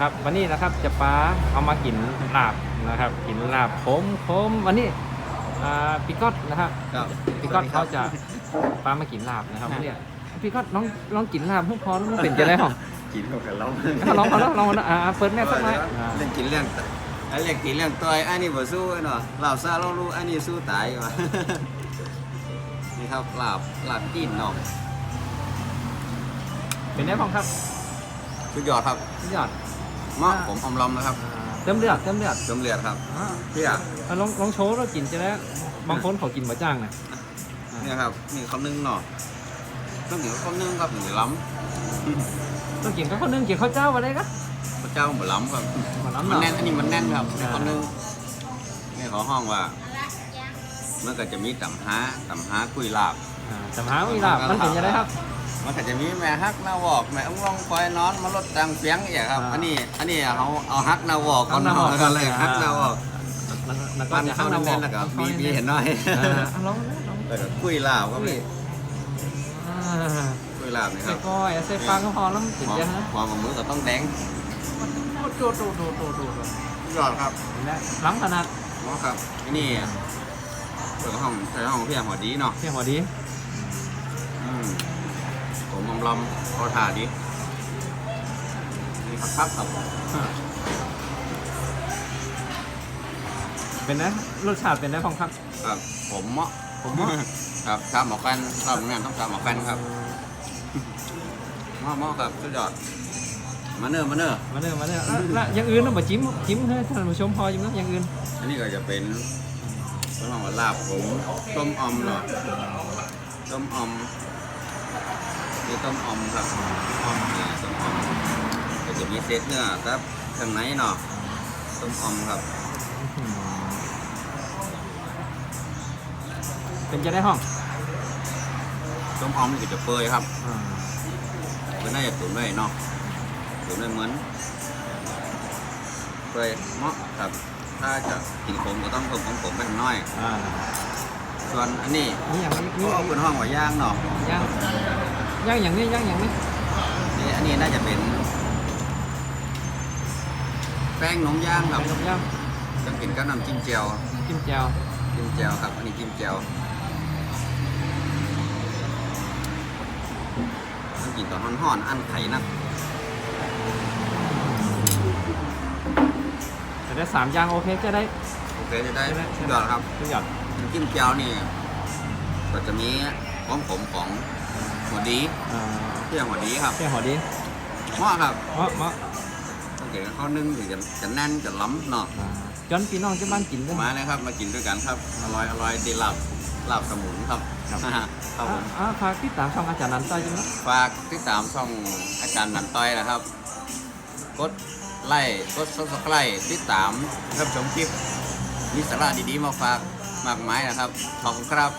ครับวันนี้นะครับจะป้าเอามากินลาบนะครับ กินลาบผมผมวันนี้อ่าพี่ก๊อตนะครับครับพี่ก๊อตเขาจะป้ามากินลาบนะครับเนี่ยพี่ก๊อตน้องลองกินลาบเพิ่งพอแล้วมันเป็นจะได้หรอกินกับเราลองเอาแล้วลองเอาแล้วอ่าเปิดแม่สักหน่อยอ่าเรื่องกินเรื่องไอ้เรื่องกินเรื่องตัวอันนี้บ่สู้เนาะลาบซาเรารู้อันนี้สู้ตายว่ะนี่ครับลาบลาบกินเนาะเป็นได้พองครับสุดยอดครับสุดยอด เหมาะผมอมลอมนะครับอ่าเติมเลือดเติมเลือดจมเลือดครับอ่าเพี่ยอะลองลองโชว์แล้วกินจะได้บางคนเขากินบะจ้างนะเนี่ยครับนี่ข้าวนึ่งเนาะต้องเหนียวข้าวนึ่งครับเหนียวล้ต้องกินข้าวนึ่งกินข้าวเจ้าอะไรก็ำพระเจ้าบ่ล้ำครับมันน้ำหมันนัแน่กนอันนี้มันแน่นครับอ่าข้าวนึ่งนี่เขาห้องว่ามันก็จะมีตำฮาตำฮากุยลาบอ่าจำหาวิลาบมันเป็นยังไงครับ มันก็จะมีแม่ฮักนาวอกแม่อุ้งลองคอยนอนมาลดตังเสียงอย่างครับ อ่า อันนี้อันนี้เขาเอาฮักนาวอกก่อนเอานาวอกแล้วก็เลยฮักนาวอกมันมันก็ปั้นจะเข้าข้างแน่นานๆแล้วก็มีมีเห็นน้อยอ่าอะลองลองแล้วก็กุยลาบก็มีอ่ากุยลาบนี่คใส่รับก้อยใส่ฟังก็พอแล้วมันกินหอมยังฮะหอมกับมือก็ต้องแดงโดดโดดโดดโดดโดดโดดยอดครับเห็นไหมล้ำขนาดหมอครับอันนี่เปิดห้องใส่ห้องพี่หัวดีเนาะเที่ยงหัวดีอืม ผมอมลำก็ถ่าดีนี่ครับครับครับเป็นนะรสชาติเป็นได้พองครับครับ ผมเหมาะผมเหมาะครับชามหมอกันชามงานต้องชามหมอกันครับเหมาะเหมาะครับสุดยอดมาเนอร์มาเนอร์มาเนื้อะมาเนื้อะแล้วแล้วอย่างอื่นเราบะจิ้มจิ้มให้ท่านผู้ชมพอจิ้มแล้วอย่างอื่น อันนี้ก็จะเป็นต้นหอมลาบผมต้มอมเนาะต้มอม นี่ต้มอมครับอมนี่ต้มอมก็จะมีเศษเนื้อครับข้างในเนาะต้มอมครับอืมเป็นจะได้ห้องต้มอมนี่ก็จะเปื่อยครับอ่าก็น่าจะตุ๋นไว้เนาะตุ๋นไว้เหมือนเปื่อยเหมาะครับ ถ้าจะกินขมก็ต้องเพิ่มของผมเป็นน้อย อ่าส่วนอันนี้นี่อย่างนี้นี่ก็เป็นห้องว่าย่างเนาะ ย่าง ย่างอย่างนี้ย่างอย่างนี้นี่อันนี้น่าจะเป็น แป้งนมย่างครับเป็นย่างต้องกินกับน้ำจิ้มเจียวจิ้มแจ่วจิ้มเจียวครับ อันนี้จิ้มเจียวต้องกินตอนห่อนๆอันไข่นักแต่ได้สามอย่างโอเคจะได้โอเคจะได้จะได้สุดยอดครับทุกอย่างน้ำจิ้มเจียวนี่ก็จะมีความขมของ หัวดีอ่าเที่ยงหัวดีครับแค่หัวดีเหมาะครับเหมาะเหมาะต้องกินกับข้าวนึ่งถึงจะจะแน่นจะล้ำเนาะอ่าจนพี่น้องที่บ้านกินด้วยมาเลยครับมากินด้วยกันครับอร่อยอร่อยดีลาบลาบสมุนครับครับครับผมอ่าฝากติดตามช่องอาจารย์นันต้อยจังนะฝากติดตามช่องอาจารย์นันต้อยนะครับ กดไลค์กดซับสไครต์ติดตามรับชมคลิปมีสาระดีๆมาฝากมากมายนะครับขอบคุณครับ